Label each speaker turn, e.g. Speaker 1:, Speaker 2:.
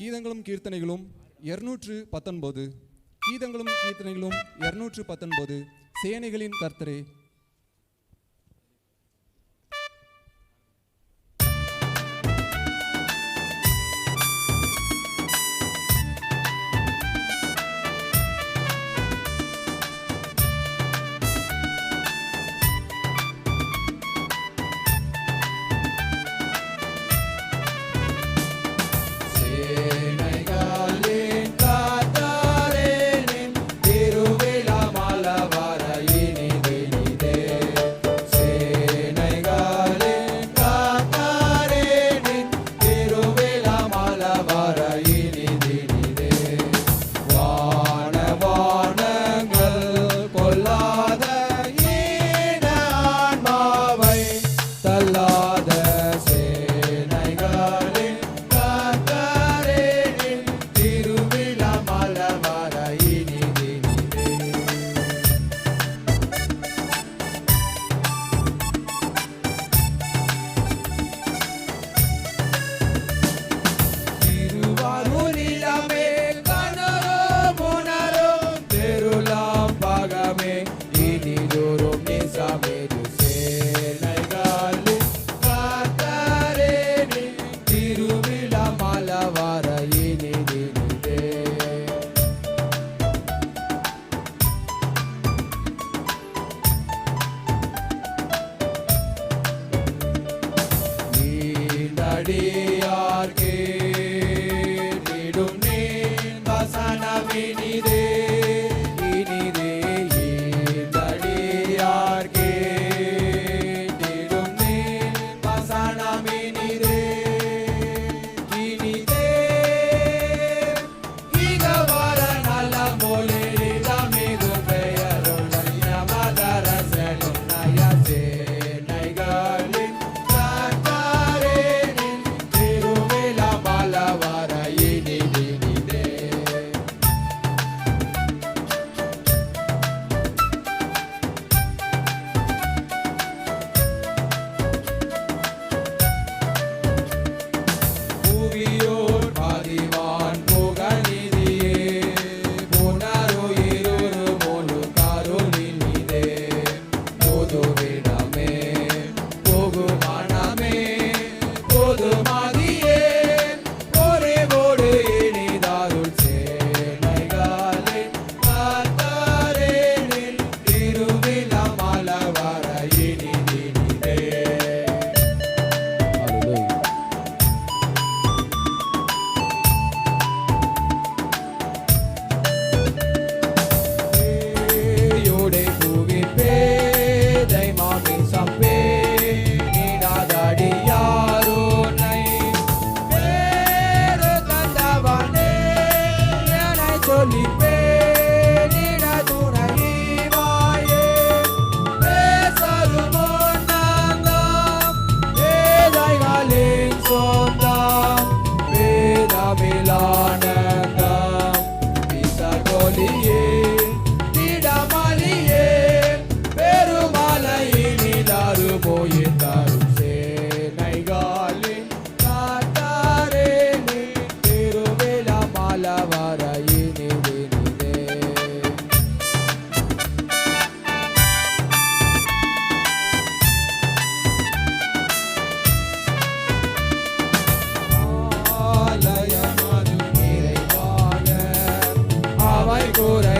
Speaker 1: கீதங்களும் கீர்த்தனைகளும் இருநூற்று பத்தொன்பது. கீதங்களும் கீர்த்தனைகளும் இருநூற்று பத்தொன்பது. சேனைகளின் கர்த்தரே
Speaker 2: melody. por.